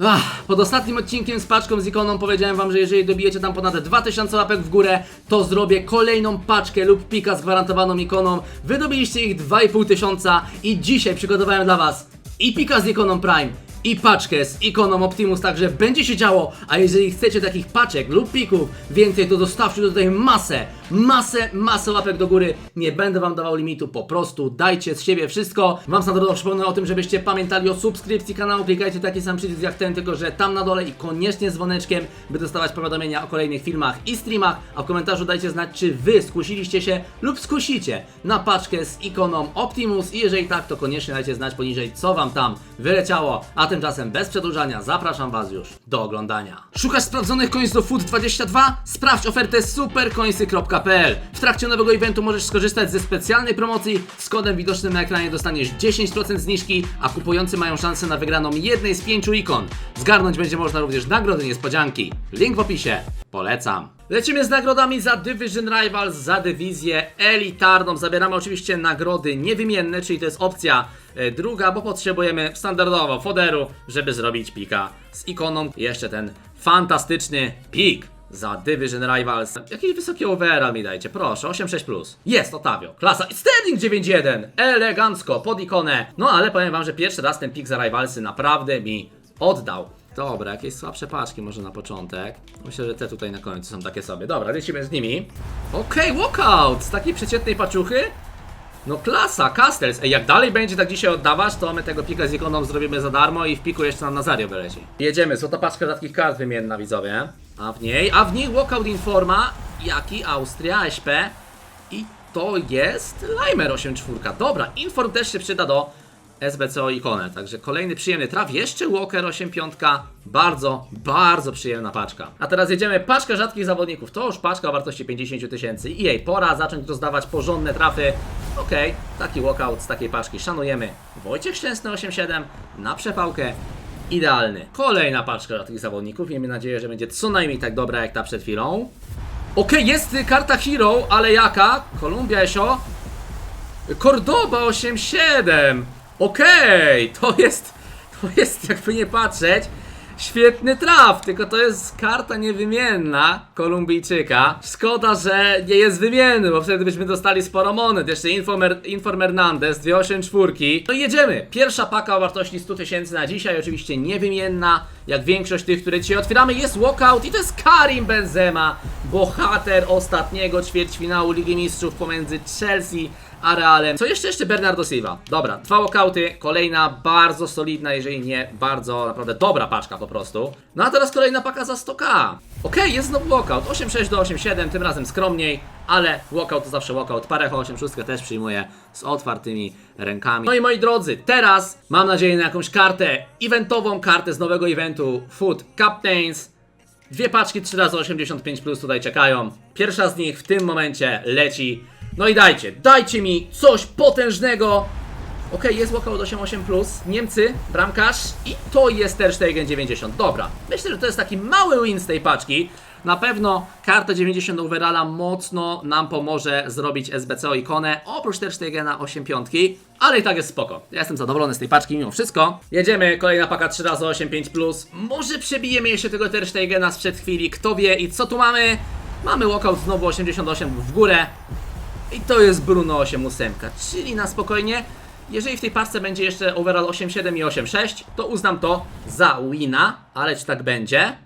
Ach, pod ostatnim odcinkiem z paczką z ikoną powiedziałem wam, że jeżeli dobijecie tam ponad 2000 łapek w górę, to zrobię kolejną paczkę lub pika z gwarantowaną ikoną. Wy dobiliście ich 2500 tysiąca i dzisiaj przygotowałem dla was i pika z ikoną Prime, i paczkę z ikoną Optimus, także będzie się działo, a jeżeli chcecie takich paczek lub pików więcej, to dostawcie tutaj masę, masę, masę łapek do góry. Nie będę wam dawał limitu, po prostu dajcie z siebie wszystko. Wam standardowo przypomnę o tym, żebyście pamiętali o subskrypcji kanału, klikajcie taki sam przycisk jak ten, tylko że tam na dole i koniecznie dzwoneczkiem, by dostawać powiadomienia o kolejnych filmach i streamach, a w komentarzu dajcie znać, czy wy skusiliście się lub skusicie na paczkę z ikoną Optimus i jeżeli tak, to koniecznie dajcie znać poniżej, co wam tam wyleciało, a tymczasem bez przedłużania zapraszam was już do oglądania. Szukasz sprawdzonych coins do Food 22? Sprawdź ofertę supercoinsy.pl. W trakcie nowego eventu możesz skorzystać ze specjalnej promocji. Z kodem widocznym na ekranie dostaniesz 10% zniżki, a kupujący mają szansę na wygraną jednej z pięciu ikon. Zgarnąć będzie można również nagrody niespodzianki. Link w opisie. Polecam. Lecimy z nagrodami za Division Rivals, za dywizję elitarną. Zabieramy oczywiście nagrody niewymienne, czyli to jest opcja e, druga, bo potrzebujemy standardowo foderu, żeby zrobić pika z ikoną. Jeszcze ten fantastyczny pik za Division Rivals. Jakiś wysoki overall mi dajcie, proszę, 8.6+. plus. Jest, Otavio, klasa. Standing 9.1, elegancko, pod ikonę. No ale powiem wam, że pierwszy raz ten pik za Rivalsy naprawdę mi oddał. Dobra, jakieś słabsze paczki może na początek. Myślę, że te tutaj na końcu są takie sobie. Dobra, lecimy z nimi. Okej, walkout! Z takiej przeciętnej paczuchy? No klasa, Castles. Ej, jak dalej będzie tak dzisiaj oddawać, to my tego pika z ikoną zrobimy za darmo i w piku jeszcze nam Nazario wyleci. Jedziemy, złota paczka rzadkich kart wymienna, widzowie. A w niej, a w niej walkout Informa, jaki Austria, SP i to jest Limer 8.4. Dobra, Inform też się przyda do SBCO ikonę, także kolejny przyjemny traf, jeszcze Walker 8.5, bardzo, bardzo przyjemna paczka. A teraz jedziemy, paczka rzadkich zawodników, to już paczka o wartości 50 tysięcy i jej, pora zacząć rozdawać porządne trafy. Okej, taki walkout z takiej paczki szanujemy. Wojciech Szczęsny 8.7 na przepałkę. Idealny. Kolejna paczka rzadkich zawodników. Miejmy nadzieję, że będzie co najmniej tak dobra jak ta przed chwilą. Okej, jest y, karta Hero, ale jaka? Kolumbia Esio. Cordoba 8-7. Okej, to jest. To jest, jakby nie patrzeć. Świetny traf, tylko to jest karta niewymienna Kolumbijczyka. Szkoda, że nie jest wymienny, bo wtedy byśmy dostali sporo monet. Jeszcze Informer, Inform Hernandez, 284. No jedziemy. Pierwsza paka o wartości 100 tysięcy na dzisiaj, oczywiście niewymienna, jak większość tych, które dzisiaj otwieramy. Jest walkout i to jest Karim Benzema, bohater ostatniego ćwierćfinału Ligi Mistrzów pomiędzy Chelsea a Realem. Co jeszcze? Jeszcze Bernardo Silva. Dobra, dwa walkouty, kolejna bardzo solidna, jeżeli nie bardzo, naprawdę dobra paczka po prostu. No a teraz kolejna paka za 100k. Okej, jest znowu walkout, 8.6 do 8.7, tym razem skromniej, ale walkout to zawsze walkout. Parecho 8.6 też przyjmuję z otwartymi rękami. No i moi drodzy, teraz mam nadzieję na jakąś kartę, eventową kartę z nowego eventu Food Captains. Dwie paczki 3 razy 85 plus tutaj czekają. Pierwsza z nich w tym momencie leci. No i dajcie, dajcie mi coś potężnego. Okej, jest walkout 88 plus. Niemcy, bramkarz i to jest Ter Stegen 90. Dobra, myślę, że to jest taki mały win z tej paczki. Na pewno karta 90 overalla mocno nam pomoże zrobić SBCO ikonę, oprócz Ter Stegena 8 piątki, ale i tak jest spoko. Ja jestem zadowolony z tej paczki mimo wszystko. Jedziemy, kolejna paka 3 razy 85 plus. Może przebijemy jeszcze tego Ter Stegena sprzed chwili, kto wie i co tu mamy? Mamy walkout znowu 88 w górę. I to jest Bruno 8.8, czyli na spokojnie. Jeżeli w tej paczce będzie jeszcze overall 8.7 i 8.6, to uznam to za wina, ale czy tak będzie?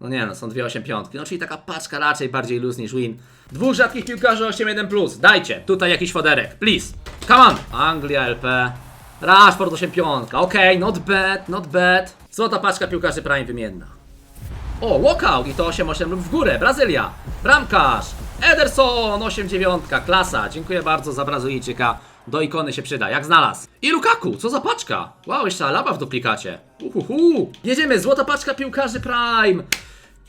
No nie no, są dwie 8.5, no czyli taka paczka raczej bardziej luz niż win. Dwóch rzadkich piłkarzy 8.1+, dajcie, tutaj jakiś foderek, please. Come on! Anglia LP, Rashford 8.5, okej, not bad, not bad. Złota paczka piłkarzy prime wymienna. O, walkout i to 8-8 lub w górę, Brazylia. Bramkarz, Ederson 8-9, klasa. Dziękuję bardzo za Brazylijczyka. Do ikony się przyda, jak znalazł. I Lukaku, co za paczka. Wow, jeszcze Alaba w duplikacie. Uhuhu. Jedziemy, złota paczka piłkarzy Prime.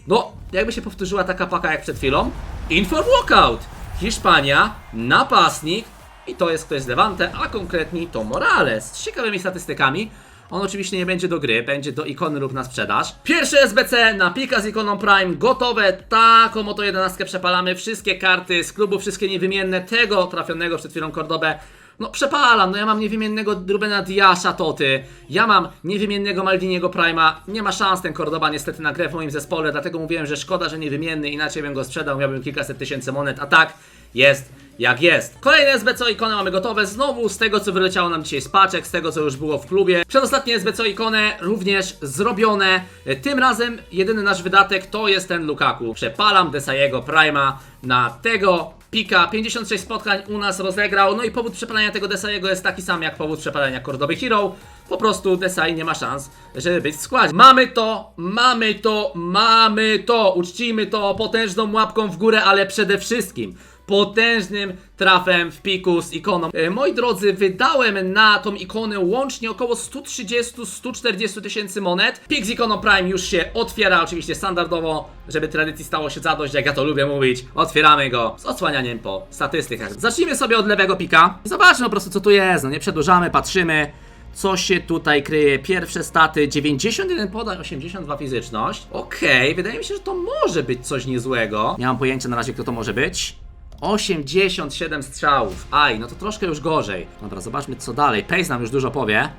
No, jakby się powtórzyła taka paka jak przed chwilą. Inform Walkout. Hiszpania, napastnik. I to jest ktoś z Levante, a konkretnie to Morales. Z ciekawymi statystykami. On oczywiście nie będzie do gry, będzie do ikony lub na sprzedaż. Pierwsze SBC na pika z ikoną Prime, gotowe. Taką oto 11 przepalamy. Wszystkie karty z klubu, wszystkie niewymienne. Tego trafionego przed chwilą Cordobę No przepalam, no ja mam niewymiennego Rubena Diasza Toty, ja mam niewymiennego Maldiniego Prima, nie ma szans ten Cordoba niestety na grę w moim zespole, dlatego mówiłem, że szkoda, że niewymienny, inaczej bym go sprzedał, miałbym kilkaset tysięcy monet, a tak jest jak jest. Kolejne SBCO ikony mamy gotowe, znowu z tego co wyleciało nam dzisiaj z paczek, z tego co już było w klubie. Przedostatnie SBCO ikonę również zrobione, tym razem jedyny nasz wydatek to jest ten Lukaku. Przepalam Desaiego Prima na tego Pika 56 spotkań u nas rozegrał, no i powód przepalania tego Desaiego jest taki sam jak powód przepalania Cordoby Hero. Po prostu Desai nie ma szans, żeby być w składzie. Mamy to, mamy to, mamy to, uczcijmy to potężną łapką w górę, ale przede wszystkim potężnym trafem w piku z ikoną. E, moi drodzy, wydałem na tą ikonę łącznie około 130-140 tysięcy monet. Pik z ikoną Prime już się otwiera, oczywiście standardowo, żeby tradycji stało się zadość, jak ja to lubię mówić. Otwieramy go z odsłanianiem po statystykach. Zacznijmy sobie od lewego pika. Zobaczmy po prostu co tu jest, no nie przedłużamy, patrzymy. Co się tutaj kryje? Pierwsze staty 91 podań, 82 fizyczność. Okej, wydaje mi się, że to może być coś niezłego. Nie mam pojęcia na razie, kto to może być. 87 strzałów. Aj, no to troszkę już gorzej. Dobra, zobaczmy co dalej. Pace nam już dużo powie.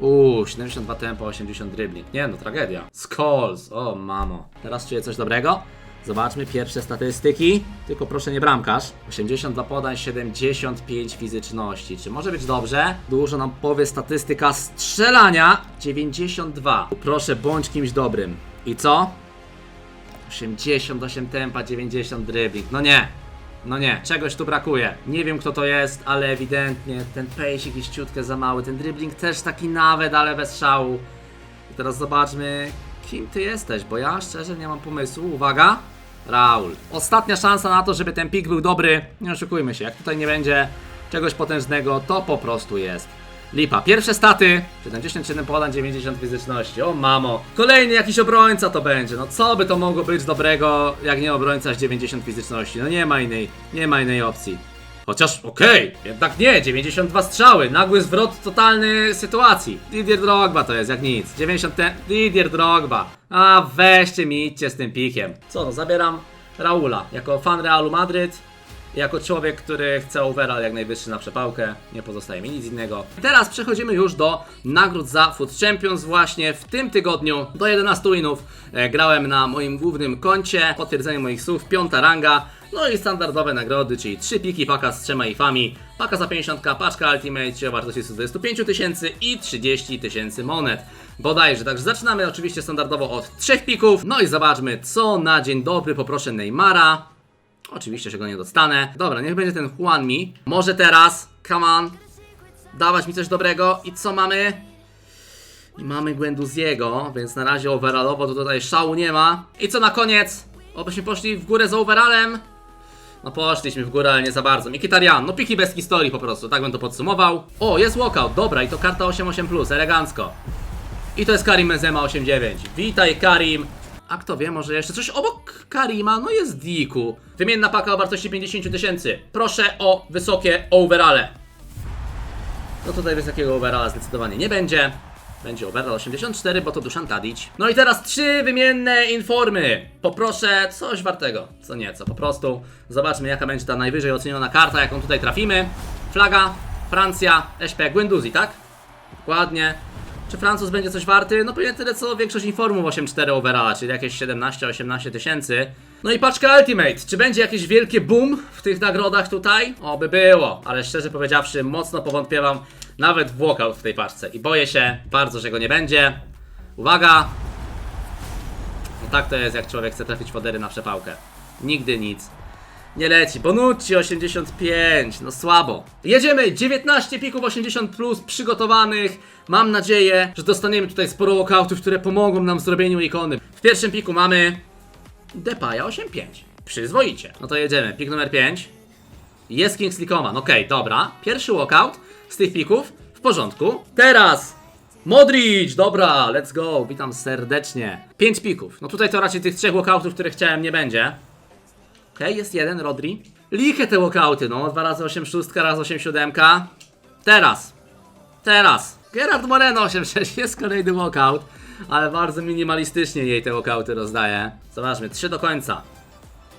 Uuu, 72 tempo, 80 dribbling. Nie no, tragedia. Skulls, o mamo. Teraz czuję coś dobrego. Zobaczmy pierwsze statystyki. Tylko proszę nie bramkarz. 82 podań, 75 fizyczności. Czy może być dobrze? Dużo nam powie statystyka strzelania. 92. Proszę, bądź kimś dobrym. I co? 88 tempa, 90 dribbling. No nie. No nie, czegoś tu brakuje. Nie wiem kto to jest, ale ewidentnie ten pace jakiś ciutkę za mały. Ten dribbling też taki nawet, ale bez szału. I teraz zobaczmy, kim ty jesteś, bo ja szczerze nie mam pomysłu. Uwaga, Raul. Ostatnia szansa na to, żeby ten pik był dobry. Nie oszukujmy się, jak tutaj nie będzie czegoś potężnego, to po prostu jest. Lipa. Pierwsze staty. 77 podań, 90 fizyczności. O mamo. Kolejny jakiś obrońca to będzie. No co by to mogło być dobrego, jak nie obrońca z 90 fizyczności? No nie ma innej, nie ma innej opcji. Chociaż okej, jednak nie, 92 strzały, nagły zwrot totalny sytuacji. Didier Drogba to jest jak nic. 90 te... Didier Drogba. A weźcie mi idźcie z tym pikiem. Co no, zabieram Raula jako fan Realu Madryt. Jako człowiek, który chce overall jak najwyższy na przepałkę, nie pozostaje mi nic innego. Teraz przechodzimy już do nagród za Food Champions. Właśnie w tym tygodniu do 11 winów e, grałem na moim głównym koncie. Potwierdzenie moich słów, piąta ranga. No i standardowe nagrody, czyli 3 piki, paka z trzema ifami, paka za 50, paczka Ultimate o wartości 125 tysięcy i 30 tysięcy monet. Bodajże, także zaczynamy oczywiście standardowo od trzech pików. No i zobaczmy, co na dzień dobry poproszę Neymara. Oczywiście się go nie dostanę. Dobra, niech będzie ten Juan Mi. Może teraz, come on, dawać mi coś dobrego. I co mamy? I mamy Gwenduziego, więc na razie overallowo to tutaj szału nie ma. I co na koniec? Obyśmy poszli w górę z overallem. No poszliśmy w górę, ale nie za bardzo. Mikitarian, no piki bez historii po prostu, tak bym to podsumował. O, jest walkout, dobra, i to karta 8-8+, elegancko. I to jest Karim Benzema 8-9. Witaj Karim. A kto wie, może jeszcze coś obok Karima, no jest Diku. Wymienna paka o wartości 50 tysięcy. Proszę o wysokie overale. No tutaj wysokiego overalla zdecydowanie nie będzie. Będzie overall 84, bo to Duszan Tadic. No i teraz trzy wymienne informy. Poproszę coś wartego, co nieco. Po prostu zobaczmy jaka będzie ta najwyżej oceniona karta, jaką tutaj trafimy. Flaga, Francja, SP Guendouzi, tak? Dokładnie. Czy Francuz będzie coś warty? No pewnie tyle co większość informów 8.4 overalla, czyli jakieś 17-18 tysięcy. No i paczka Ultimate. Czy będzie jakieś wielkie boom w tych nagrodach tutaj? Oby było, ale szczerze powiedziawszy mocno powątpiewam nawet w walkout w tej paczce i boję się bardzo, że go nie będzie. Uwaga! No tak to jest jak człowiek chce trafić fodery na przepałkę. Nigdy nic. Nie leci. Bonucci 85. No słabo. Jedziemy. 19 pików 80 plus przygotowanych. Mam nadzieję, że dostaniemy tutaj sporo walkoutów, które pomogą nam w zrobieniu ikony. W pierwszym piku mamy Depaya 85. Przyzwoicie. No to jedziemy. Pik numer 5. Jest Kingsley Coman. Okej, dobra. Pierwszy walkout z tych pików. W porządku. Teraz Modric, dobra, let's go, witam serdecznie. 5 pików. No tutaj to raczej tych trzech walkoutów, które chciałem, nie będzie. Okej, jest jeden, Rodri. Liche te walkouty, no. Dwa razy 8 szóstka, raz 8 siódemka. Teraz. Teraz. Gerard Moreno 8-6, jest kolejny walkout. Ale bardzo minimalistycznie jej te walkouty rozdaje. Zobaczmy, 3 do końca.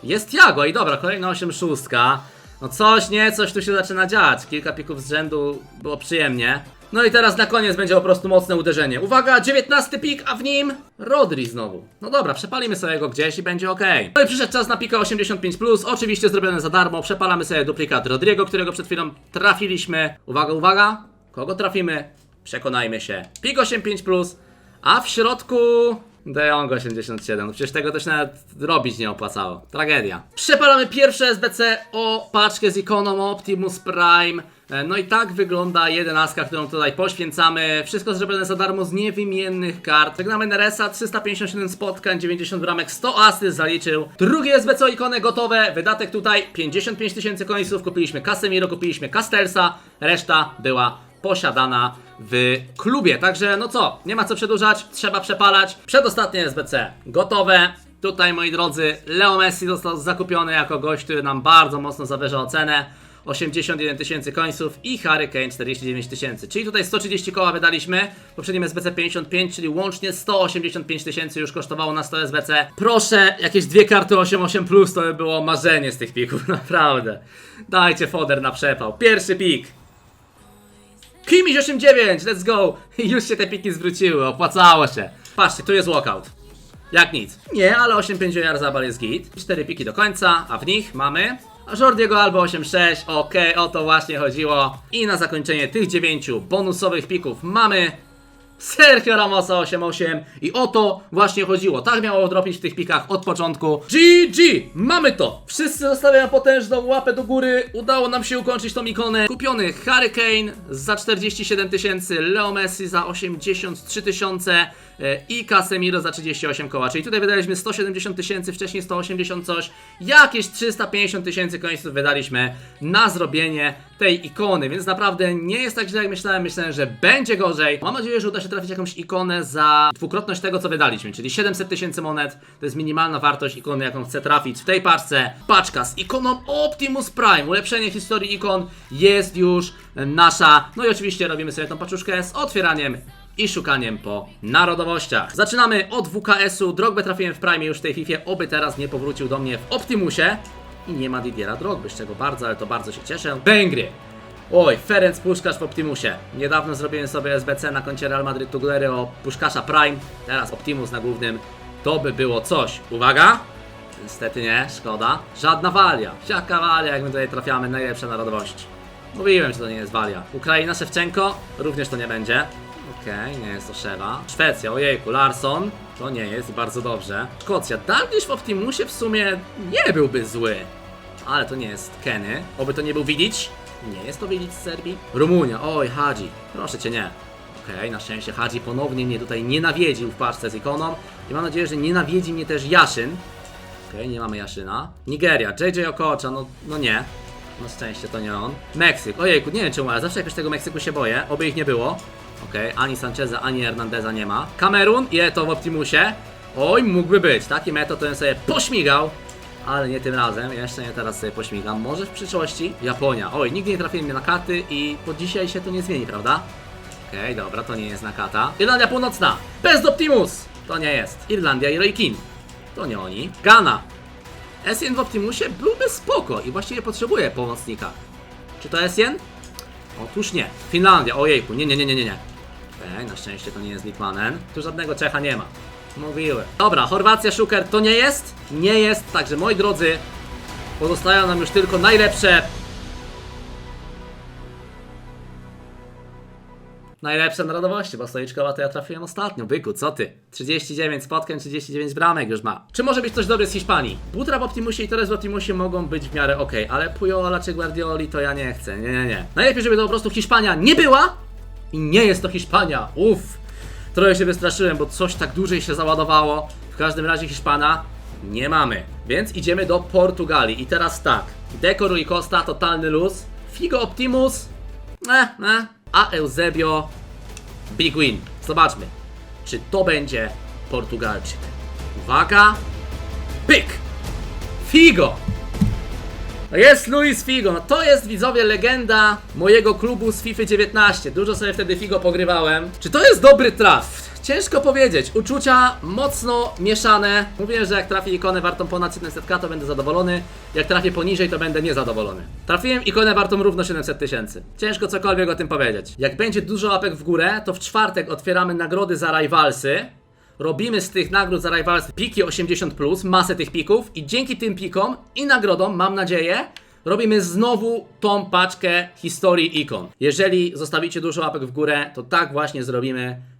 Jest Jago i dobra, kolejna 8 szóstka. No coś, nie, coś tu się zaczyna dziać. Kilka pików z rzędu było przyjemnie. No i teraz na koniec będzie po prostu mocne uderzenie. Uwaga, 19 pik, a w nim Rodri znowu. No dobra, przepalimy sobie go gdzieś i będzie ok. No i przyszedł czas na pika 85+, oczywiście zrobione za darmo. Przepalamy sobie duplikat Rodriego, którego przed chwilą trafiliśmy. Uwaga, uwaga, kogo trafimy? Przekonajmy się. Pik 85+, a w środku... De Jong 87, no przecież tego też nawet robić nie opłacało. Tragedia. Przepalamy pierwsze SBC o paczkę z ikoną Optimus Prime. E, No i tak wygląda jedenastka, którą tutaj poświęcamy. Wszystko zrobione za darmo z niewymiennych kart. Żegnamy Neresa, 357 spotkań, 90 bramek, 100 asyst zaliczył. Drugie SBC o ikonę gotowe. Wydatek tutaj 55 tysięcy końców. Kupiliśmy Casemiro, kupiliśmy Castelsa. Reszta była posiadana w klubie. Także no co, nie ma co przedłużać, trzeba przepalać. Przedostatnie SBC gotowe. Tutaj moi drodzy, Leo Messi został zakupiony jako gość, który nam bardzo mocno zawyża ocenę. 81 tysięcy końców i Harry Kane 49 tysięcy. Czyli tutaj 130 koła wydaliśmy, poprzednim SBC 55, czyli łącznie 185 tysięcy już kosztowało na 100 SBC. Proszę, jakieś dwie karty 88+, plus, to by było marzenie z tych pików, naprawdę. Dajcie foder na przepał. Pierwszy pik. Kimiś 8-9, let's go! Już się te piki zwróciły, opłacało się. Patrzcie, tu jest walkout. Jak nic. Nie, ale 8-5 jar zabal jest git. 4 piki do końca, a w nich mamy Jordiego albo 8-6, okej, o to właśnie chodziło. I na zakończenie tych 9 bonusowych pików mamy Sergio Ramosa 8-8 i o to właśnie chodziło. Tak miało dropić w tych pikach od początku. GG! Mamy to! Wszyscy zostawiają potężną łapę do góry. Udało nam się ukończyć tą ikonę. Kupiony Harry Kane za 47 tysięcy, Leo Messi za 83 tysiące e, i Casemiro za 38 koła. Czyli tutaj wydaliśmy 170 tysięcy, wcześniej 180 coś. Jakieś 350 tysięcy końców wydaliśmy na zrobienie tej ikony, więc naprawdę nie jest tak źle jak myślałem. Myślałem, że będzie gorzej. Mam nadzieję, że uda się trafić jakąś ikonę za dwukrotność tego, co wydaliśmy, czyli 700 tysięcy monet. To jest minimalna wartość ikony, jaką chcę trafić w tej paczce. Paczka z ikoną Optimus Prime. Ulepszenie historii ikon jest już nasza. No i oczywiście robimy sobie tą paczuszkę z otwieraniem i szukaniem po narodowościach. Zaczynamy od WKS-u. Drogbę trafiłem w Prime już w tej FIFA, oby teraz nie powrócił do mnie w Optimusie. I nie ma Didiera Drogby, z czego bardzo, ale to bardzo się cieszę. Węgry. Oj, Ferenc Puszkarz w Optimusie. Niedawno zrobiłem sobie SBC na koncie Real Madrid Tuglery o Puszkasza Prime. Teraz Optimus na głównym. To by było coś. Uwaga! Niestety nie, szkoda. Żadna walia. Jaka walia, jak my tutaj trafiamy, najlepsze narodowości. Mówiłem, że to nie jest walia. Ukraina, Szewczenko, również to nie będzie. Okej, nie jest to Szewa. Szwecja, ojejku, Larson. To nie jest, bardzo dobrze. Szkocja, Dalglish w Optimusie w sumie nie byłby zły. Ale to nie jest Kenny. Oby to nie był Vidic. Nie jest to Vidic z Serbii. Rumunia, oj, Hadzi. Proszę cię, nie. Okej, na szczęście Hadzi ponownie mnie tutaj nie nawiedził w paczce z ikoną. I mam nadzieję, że nie nawiedzi mnie też Jaszyn. Okej, nie mamy Jaszyna. Nigeria, JJ Okocha, no, no nie. Na szczęście to nie on. Meksyk, ojejku, nie wiem czemu, ale zawsze jakoś tego Meksyku się boję. Oby ich nie było. Okej, ani Sancheza, ani Hernandeza nie ma. Kamerun i to w Optimusie. Oj, mógłby być. Taki metod to bym sobie pośmigał. Ale nie tym razem, jeszcze nie teraz sobie pośmigam. Może w przyszłości. Japonia. Oj, nigdy nie trafiłem na katy i po dzisiaj się to nie zmieni, prawda? Okej, dobra, to nie jest Nakata. Irlandia Północna. Best Optimus. To nie jest. Irlandia i Keane. To nie oni. Ghana. Essien w Optimusie byłby spoko i właściwie potrzebuje pomocnika. Czy to Essien? Otóż nie. Finlandia, ojejku, nie, nie, nie, nie, nie. Okej, na szczęście to nie jest Litmanen. Tu żadnego Czecha nie ma. Mówiłem. Dobra, Chorwacja, Szuker to nie jest? Nie jest, także moi drodzy, pozostają nam już tylko najlepsze Najlepsze narodowości, bo stoliczkowa to ja trafiłem ostatnio. Byku, co ty? 39 spotkań, 39 bramek już ma. Czy może być coś dobre z Hiszpanii? Butra w Optimusie i Torres w Optimusie mogą być w miarę ok, ale Pujola czy Guardioli to ja nie chcę. Nie, nie, nie. Najlepiej, żeby to po prostu Hiszpania nie była i nie jest to Hiszpania. Uff. Trochę się wystraszyłem, bo coś tak dłużej się załadowało. W każdym razie Hiszpana nie mamy. Więc idziemy do Portugalii. I teraz tak. Deco i Costa, totalny luz. Figo Optimus. Eh, eh. A Eusebio Big win. Zobaczmy, czy to będzie Portugalczyk. Uwaga. Pyk! Figo! Jest Luis Figo. No to jest widzowie legenda mojego klubu z FIFA 19. Dużo sobie wtedy Figo pogrywałem. Czy to jest dobry traf? Ciężko powiedzieć, uczucia mocno mieszane. Mówię, że jak trafię ikonę wartą ponad 700k, to będę zadowolony. Jak trafię poniżej, to będę niezadowolony. Trafiłem ikonę wartą równo 700 tysięcy. Ciężko cokolwiek o tym powiedzieć. Jak będzie dużo łapek w górę, to w czwartek otwieramy nagrody za rivalsy. Robimy z tych nagród za Rivals piki 80+, masę tych pików i dzięki tym pikom i nagrodom, mam nadzieję, robimy znowu tą paczkę historii ikon. Jeżeli zostawicie dużo łapek w górę, to tak właśnie zrobimy